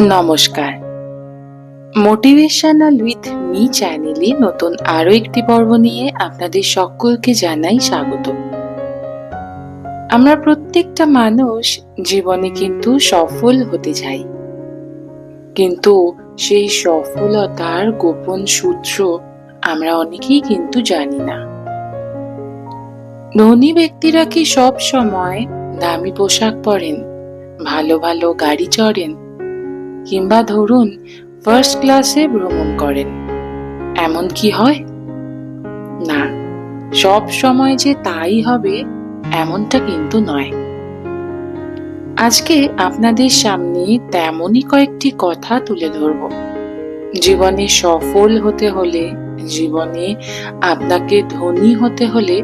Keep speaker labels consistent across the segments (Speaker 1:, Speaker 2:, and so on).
Speaker 1: নমস্কার। Motivational with me চ্যানেলে নতুন আরও একটি পর্ব নিয়ে আপনাদের সকলকে জানাই স্বাগত। আমরা প্রত্যেকটা মানুষ জীবনে কিন্তু সফল হতে চাই। কিন্তু সেই সফলতার গোপন সূত্র আমরা অনেকেই কিন্তু জানি না। ধনী ব্যক্তিরা কি সব সময় দামি পোশাক পরেন, ভালো ভালো গাড়ি চড়েন কিংবা ধরুন ফার্স্ট ক্লাসে ভ্রমণ করেন। এমন কি হয়? না, সব সময় যে তাই হবে, এমনটা কিন্তু নয়। আজকে আপনাদের সামনে তেমনই কয়েকটি কথা তুলে ধরব। জীবনে সফল হতে হলে, জীবনে আপনাকে ধনী হতে হলে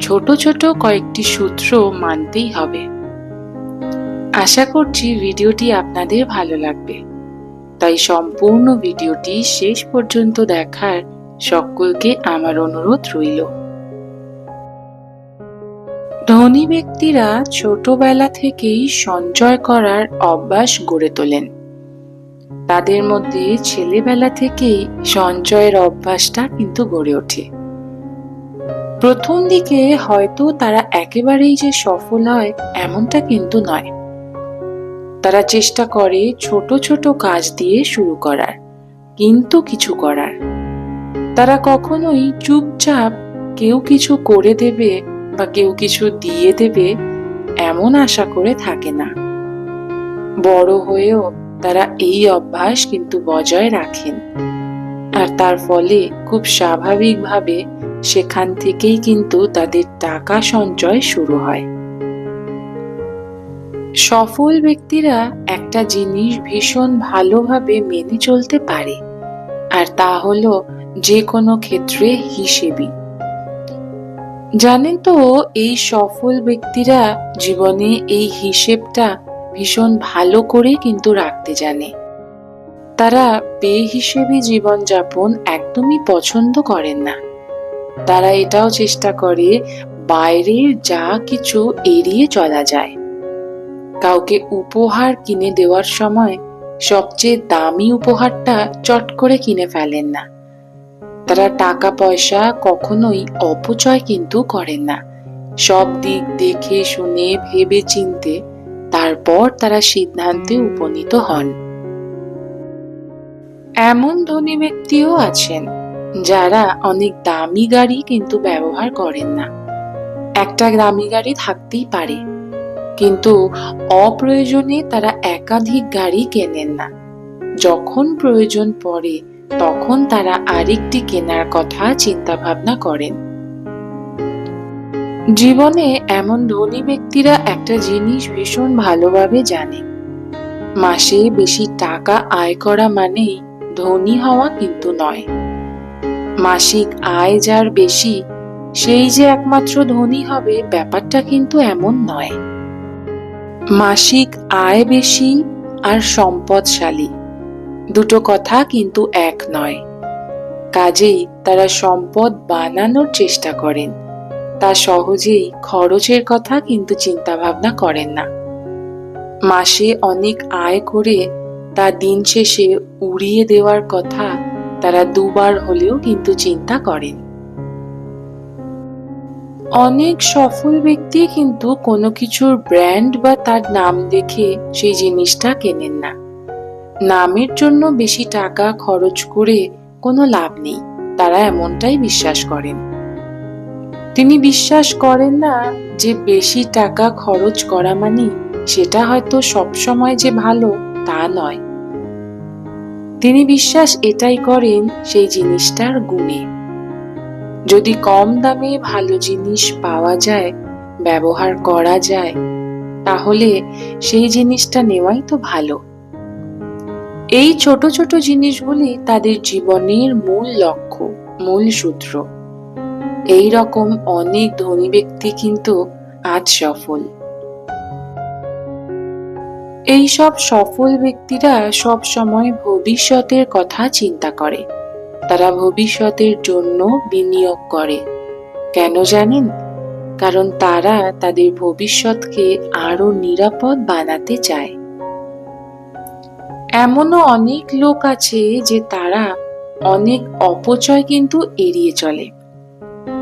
Speaker 1: ছোট ছোট কয়েকটি সূত্র মানতেই হবে। আশা করছি ভিডিওটি আপনাদের ভালো লাগবে। তাই সম্পূর্ণ ভিডিওটি শেষ পর্যন্ত দেখার সকলকে আমার অনুরোধ রইল। ধনী ব্যক্তিরা ছোটবেলা থেকেই সঞ্চয় করার অভ্যাস গড়ে তোলেন। তাদের মধ্যে ছেলেবেলা থেকেই সঞ্চয়ের অভ্যাসটা কিন্তু গড়ে ওঠে। প্রথম দিকে হয়তো তারা একেবারেই যে সফল হয়, এমনটা কিন্তু নয়। তারা চেষ্টা করে ছোট ছোট কাজ দিয়ে শুরু করার, কিন্তু কিছু করার। তারা কখনোই চুপচাপ কেউ কিছু করে দেবে বা কেউ কিছু দিয়ে দেবে এমন আশা করে থাকে না। বড় হয়েও তারা এই অভ্যাস কিন্তু বজায় রাখেন। আর তার ফলে খুব স্বাভাবিকভাবে সেখান থেকেই কিন্তু তাদের টাকা সঞ্চয় শুরু হয়। সফল ব্যক্তিরা একটা জিনিস ভীষণ ভালোভাবে মেনে চলতে পারে, আর তা হলো যে কোনো ক্ষেত্রে হিসেবি জানেন তো, এই সফল ব্যক্তিরা জীবনে এই হিসেবটা ভীষণ ভালো করে কিন্তু রাখতে জানে। তারা বেহিসেবি জীবনযাপন একদমই পছন্দ করেন না। তারা এটাও চেষ্টা করে বাইরের যা কিছু এড়িয়ে চলা যায়। কাউকে উপহার কিনে দেওয়ার সময় সবচেয়ে দামি উপহারটা চট করে কিনে ফেলেন না। তারা টাকা পয়সা কখনোই অপচয় কিন্তু করেন না। সব দিক দেখে, শুনে ভেবে চিনতে তারপর তারা সিদ্ধান্তে উপনীত হন। এমন ধনী ব্যক্তিও আছেন যারা অনেক দামি গাড়ি কিন্তু ব্যবহার করেন না। একটা দামি গাড়ি থাকতেই পারে। কিন্তু অপ্রয়োজনে তারা একাধিক গাড়ি কেনেন না। যখন প্রয়োজন পড়ে, তখন তারা আরেকটি কেনার কথা চিন্তা ভাবনা করেন। জীবনে এমন ধনী ব্যক্তিরা একটা জিনিস ভীষণ ভালোভাবে জানে। মাসে বেশি টাকা আয় করা মানেই ধনী হওয়া কিন্তু নয়। মাসিক আয় যার বেশি, সেই যে একমাত্র ধনী হবে, ব্যাপারটা কিন্তু এমন নয়। মাসিক আয় বেশি আর সম্পদশালী। দুটো কথা কিন্তু এক নয়। কাজেই তারা সম্পদ বানানোর চেষ্টা করেন। তা সহজেই খরচের কথা কিন্তু চিন্তা ভাবনা করেন না। মাসে অনেক আয় করে তা দিন শেষে উড়িয়ে দেওয়ার কথা তারা দুবার হলেও কিন্তু চিন্তা করেন। অনেক সফল ব্যক্তি কিন্তু কোনো কিছুর ব্র্যান্ড বা তার নাম দেখে সেই জিনিসটা কেনেন না। নামের জন্য বেশি টাকা খরচ করে কোনো লাভ নেই, তারা এমনটাই বিশ্বাস করেন। তিনি বিশ্বাস করেন না যে বেশি টাকা খরচ করা মানে সেটা হয়তো সবসময় যে ভালো তা নয়। তিনি বিশ্বাস এটাই করেন সেই জিনিসটার গুণে। যদি কম দামে ভালো জিনিস পাওয়া যায়, ব্যবহার করা যায়, তাহলে সেই জিনিসটা নেওয়াই তো ভালো। এই ছোট ছোট জিনিসগুলি তাদের জীবনের মূল লক্ষ্য, মূল সূত্র। এই রকম অনেক ধনী ব্যক্তি কিন্তু আজ সফল। এই সব সফল ব্যক্তিরা সব সময় ভবিষ্যতের কথা চিন্তা করে। তারা ভবিষ্যতের জন্য বিনিয়োগ করে। কেন জানেন? কারণ তারা তাদের ভবিষ্যৎকে আরও নিরাপদ বানাতে চায়। এমনও অনেক লোক আছে যে তারা অনেক অপচয় কিন্তু এড়িয়ে চলে।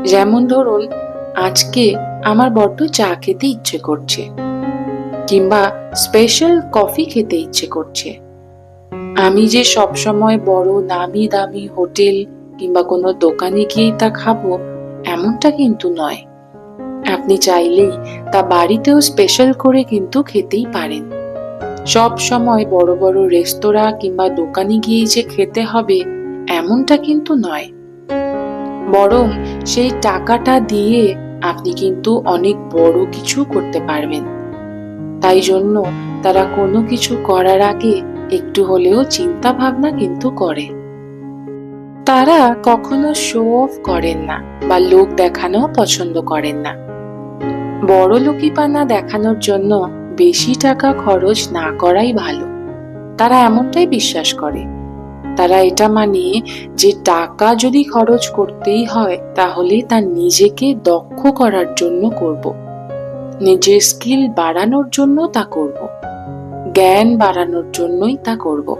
Speaker 1: যেমন ধরুন, আজকে আমার বড্ড চা খেতে ইচ্ছে করছে, কিংবা স্পেশাল কফি খেতে ইচ্ছে করছে। আমি যে সবসময় বড় নামি দামি হোটেল কিংবা কোনো দোকানে গিয়েই তা খাব, এমনটা কিন্তু নয়। আপনি চাইলেই তা বাড়িতেও স্পেশাল করে কিন্তু খেতেই পারেন। সব সময় বড় বড় রেস্তোরাঁ কিংবা দোকানে গিয়েই যে খেতে হবে, এমনটা কিন্তু নয়। বরং সেই টাকাটা দিয়ে আপনি কিন্তু অনেক বড় কিছু করতে পারবেন। তাই জন্য তারা কোনো কিছু করার আগে একটু হলেও চিন্তা ভাবনা কিন্তু করে। তারা কখনো শো অফ করেন না বা লোক দেখানো পছন্দ করেন না। বড় লোকিপানা দেখানোর জন্য বেশি টাকা খরচ না করাই ভালো। তারা এমনটাই বিশ্বাস করে। তারা এটা মানে যে টাকা যদি খরচ করতেই হয় তাহলে তা নিজেকে দক্ষ করার জন্য করব। নিজের স্কিল বাড়ানোর জন্য তা করব। জ্ঞান বাড়ানোর জন্যই তা করব।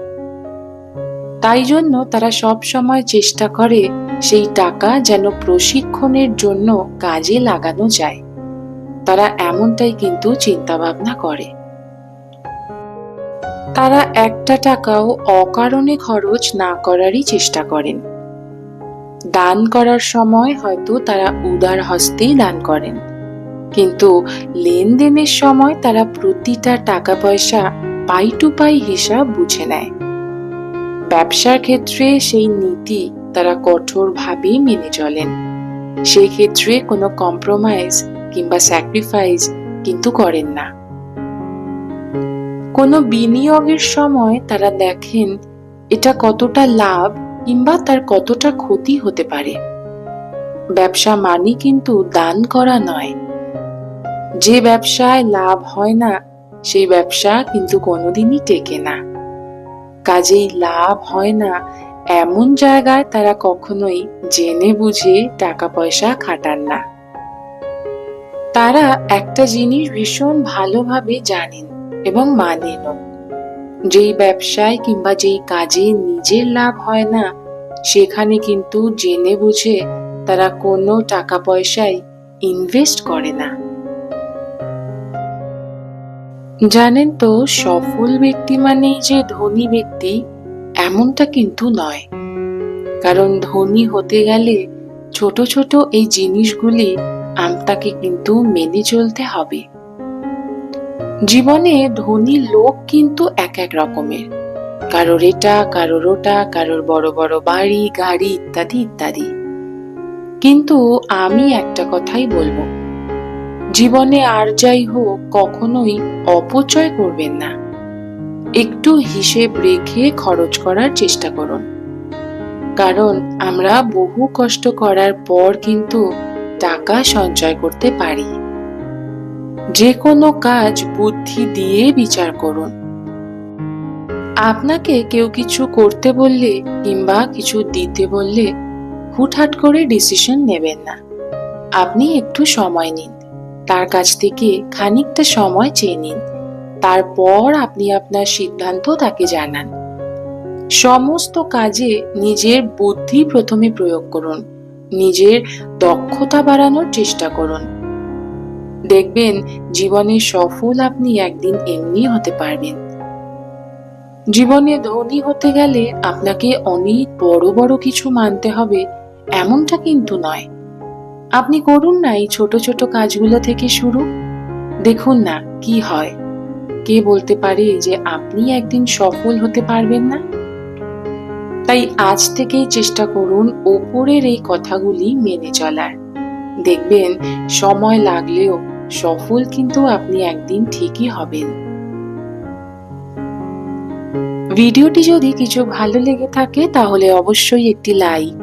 Speaker 1: তাই জন্য তারা সব সময় চেষ্টা করে সেই টাকা যেন প্রশিক্ষণের জন্য কাজে লাগানো যায়। তারা এমনটাই কিন্তু চিন্তা ভাবনা করে। তারা একটা টাকাও অকারণে খরচ না করারই চেষ্টা করেন। দান করার সময় হয়তো তারা উদার হস্তেই দান করেন। কিন্তু লেনদেনের সময় তারা প্রতিটা টাকা পয়সা পাই টু পাই হিসাব বুঝে নেয়। ব্যবসার ক্ষেত্রে সেই নীতি তারা কঠোরভাবে মেনে চলেন। সেই ক্ষেত্রে কোনো কম্প্রোমাইজ কিংবা স্যাক্রিফাইস কিন্তু করেন না। কোনো বিনিয়োগের সময় তারা দেখেন এটা কতটা লাভ কিংবা তার কতটা ক্ষতি হতে পারে। ব্যবসা মানে কিন্তু দান করা নয়। যে ব্যবসায় লাভ হয় না, সেই ব্যবসা কিন্তু কোনোদিনই টেকে না। কাজেই লাভ হয় না, এমন জায়গায় তারা কখনোই জেনে বুঝে টাকা পয়সা খাটান না। তারা একটা জিনিস ভীষণ ভালোভাবে জানেন এবং মানেনও। যেই ব্যবসায় কিংবা যেই কাজে নিজের লাভ হয় না, সেখানে কিন্তু জেনে বুঝে তারা কোনো টাকা পয়সায় ইনভেস্ট করে না। জানেন তো, সফল ব্যক্তি মানেই যে ধনী ব্যক্তি এমনটা কিন্তু নয়। কারণ ধনী হতে গেলে ছোট ছোট এই জিনিসগুলি আমতাকে কিন্তু মেনে চলতে হবে। জীবনে ধনী লোক কিন্তু এক এক রকমের। কারোর এটা, কারোর ওটা, কারোর বড় বড় বাড়ি, গাড়ি ইত্যাদি ইত্যাদি। কিন্তু আমি একটা কথাই বলব জীবনে আর যাই হোক, কখনোই অপচয় করবেন না। একটু হিসেব রেখে খরচ করার চেষ্টা করুন। কারণ আমরা বহু কষ্ট করার পর কিন্তু টাকা সঞ্চয় করতে পারি। যে কোনো কাজ বুদ্ধি দিয়ে বিচার করুন। আপনাকে কেউ কিছু করতে বললে কিংবা কিছু দিতে বললে হুটহাট করে ডিসিশন নেবেন না। আপনি একটু সময় নিন। তার কাছ থেকে খানিকটা সময় চেয়ে নিন। তারপর আপনি আপনার সিদ্ধান্ত তাকে জানান। সমস্ত কাজে নিজের বুদ্ধি প্রথমে প্রয়োগ করুন। নিজের দক্ষতা বাড়ানোর চেষ্টা করুন। দেখবেন জীবনে সফল আপনি একদিন এমনি হতে পারবেন। জীবনে ধনী হতে গেলে আপনাকে অনেক বড় বড় কিছু মানতে হবে, এমনটা কিন্তু নয়। আপনি করুন না এই ছোট ছোট কাজগুলো থেকে শুরু। দেখুন না কি হয়। কে বলতে পারে যে আপনি একদিন সফল হতে পারবেন না? তাই আজ থেকেই চেষ্টা করুন ওপরের এই কথাগুলি মেনে চলার। দেখবেন সময় লাগলেও সফল কিন্তু আপনি একদিন ঠিকই হবেন। ভিডিওটি যদি কিছু ভালো লেগে থাকে তাহলে অবশ্যই একটি লাইক